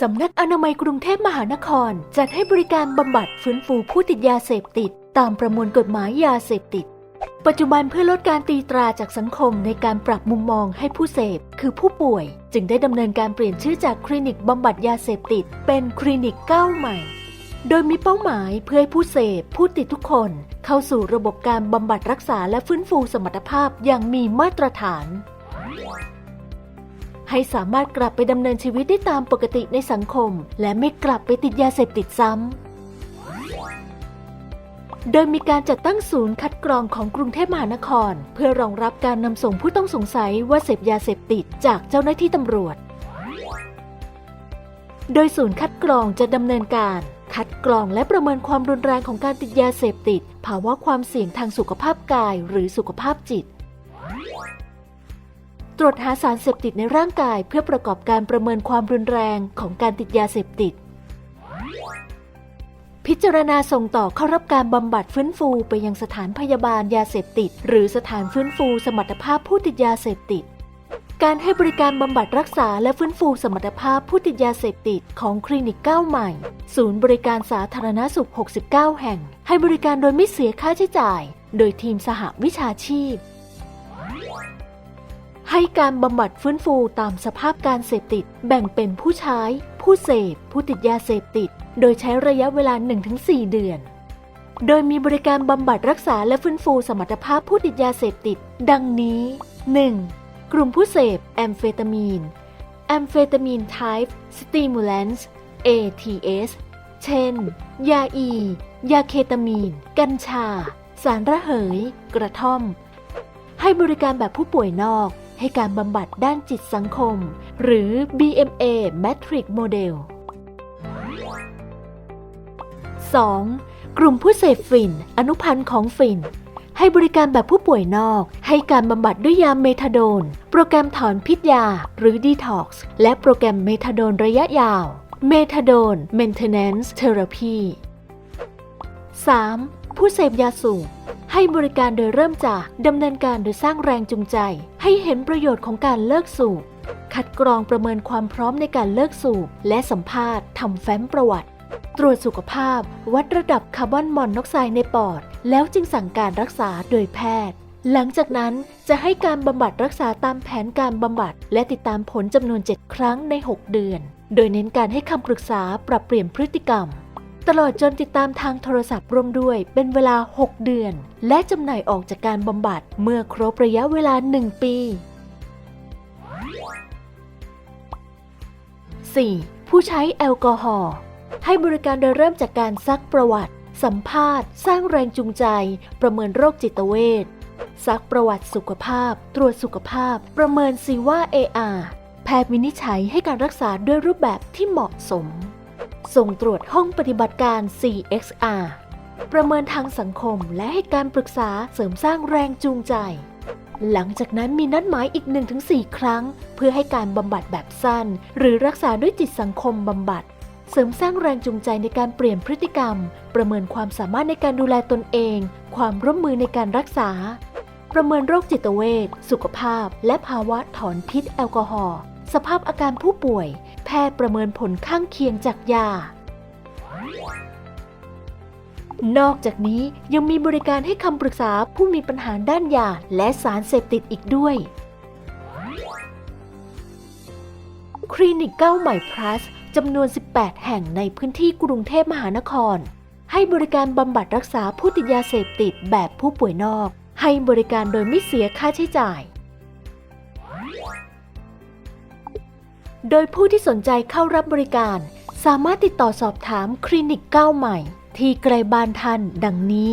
สำนักอนามัยกรุงเทพมหานคร จัดให้บริการบำบัดฟื้นฟูผู้ติดยาเสพติด ตามประมวลกฎหมายยาเสพติด ปัจจุบันเพื่อลดการตีตราจากสังคมในการปรับมุมมองให้ผู้เสพ คือผู้ป่วย จึงได้ดำเนินการเปลี่ยนชื่อจากคลินิกบำบัดยาเสพติด เป็นคลินิกก้าวใหม่ โดยมีเป้าหมายเพื่อให้ผู้เสพผู้ติดทุกคน เข้าสู่ระบบการบำบัดรักษาและฟื้นฟูสมรรถภาพอย่างมีมาตรฐาน ให้สามารถกลับไปดำเนินชีวิตได้ตามปกติในสังคม และไม่กลับไปติดยาเสพติดซ้ำ โดยมีการจัดตั้งศูนย์คัดกรองของกรุงเทพมหานคร เพื่อรองรับการนำส่งผู้ต้องสงสัยว่าเสพยาเสพติดจากเจ้าหน้าที่ตำรวจ โดยศูนย์คัดกรองจะดำเนินการคัดกรองและประเมินความรุนแรงของการติดยาเสพติด ภาวะความเสี่ยงทางสุขภาพกายหรือสุขภาพจิต ตรวจหาสารเสพติดในร่างกาย เพื่อประกอบการประเมินความรุนแรงของการติดยาเสพติด พิจารณาส่งต่อเข้ารับการบำบัดฟื้นฟูไปยังสถานพยาบาลยาเสพติด หรือสถานฟื้นฟูสมรรถภาพผู้ติดยาเสพติด การให้บริการบำบัดรักษาและฟื้นฟูสมรรถภาพผู้ติดยาเสพติดของคลินิกก้าวใหม่ ศูนย์บริการสาธารณสุข 69 แห่ง ให้บริการโดยไม่เสียค่าใช้จ่าย โดยทีมสหวิชาชีพ ให้การบำบัดฟื้นฟูตามสภาพการเสพติด แบ่งเป็นผู้ใช้ ผู้เสพ ผู้ติดยาเสพติด โดยใช้ระยะเวลา 1-4 เดือน โดยมีบริการบำบัดรักษาและฟื้นฟูสมรรถภาพผู้ติดยาเสพติด ดังนี้ 1. กลุ่มผู้เสพแอมเฟตามีนแอมเฟตามีน type stimulants ATS เช่น ยาอี ยาเคตามีน กัญชา สารระเหย กระท่อม ให้บริการแบบผู้ป่วยนอก ให้การบำบัดด้านจิตสังคม หรือ BMA Matrix Model 2. กลุ่มผู้เสพฝิ่น อนุพันธ์ของฝิ่น ให้บริการแบบผู้ป่วยนอก ให้การบำบัดด้วยยาเมทาโดน โปรแกรมถอนพิษยาหรือ Detox และโปรแกรมเมทาโดนระยะยาวเมทาโดน Maintenance Therapy 3. ผู้เสพยาสูบ ให้บริการโดยเริ่มจากดำเนินการโดยสร้างแรงจูงใจ ให้เห็นประโยชน์ของการเลิกสูบ คัดกรองประเมินความพร้อมในการเลิกสูบ และสัมภาษณ์ทำแฟ้มประวัติ ตรวจสุขภาพ วัดระดับคาร์บอนมอนอกไซด์ในปอด แล้วจึงสั่งการรักษาโดยแพทย์ หลังจากนั้นจะให้การบำบัดรักษาตามแผนการบำบัด และติดตามผลจำนวน 7 ครั้งใน 6 เดือน โดยเน้นการให้คำปรึกษาปรับเปลี่ยนพฤติกรรม ตลอดจนติดตามทางโทรศัพท์ร่วมด้วยเป็นเวลา 6 เดือน และจำหน่ายออกจากการบำบัดเมื่อครบระยะเวลา 1 ปี 4. ผู้ใช้แอลกอฮอล์ให้บริการโดยเริ่มจากการซักประวัติ สัมภาษณ์ สร้างแรงจูงใจ ประเมินโรคจิตเวชซักประวัติสุขภาพ ตรวจสุขภาพ ประเมินซีว่า AR แพทย์วินิจฉัยให้การรักษาด้วยรูปแบบที่เหมาะสม ส่งตรวจห้องปฏิบัติการ CXR ประเมินทางสังคมและให้การปรึกษาเสริมสร้างแรงจูงใจ หลังจากนั้นมีนัดหมายอีก 1-4 ครั้ง เพื่อให้การบำบัดแบบสั้น หรือรักษาด้วยจิตสังคมบำบัด เสริมสร้างแรงจูงใจในการเปลี่ยนพฤติกรรม ประเมินความสามารถในการดูแลตนเอง ความร่วมมือในการรักษา ประเมินโรคจิตเวชสุขภาพ และภาวะถอนพิษแอลกอฮอล์สภาพอาการผู้ป่วย แพทย์ประเมินผลข้างเคียงจากยา นอกจากนี้ยังมีบริการให้คำปรึกษาผู้มีปัญหาด้านยาและสารเสพติดอีกด้วย คลินิกเก้าใหม่ plus จำนวน 18 แห่งในพื้นที่กรุงเทพมหานคร ให้บริการบำบัดรักษาผู้ติดยาเสพติดแบบผู้ป่วยนอก ให้บริการโดยไม่เสียค่าใช้จ่าย โดยผู้ที่สนใจเข้ารับบริการ สามารถติดต่อสอบถามคลินิกก้าวใหม่ ที่ไกลบ้านท่านดังนี้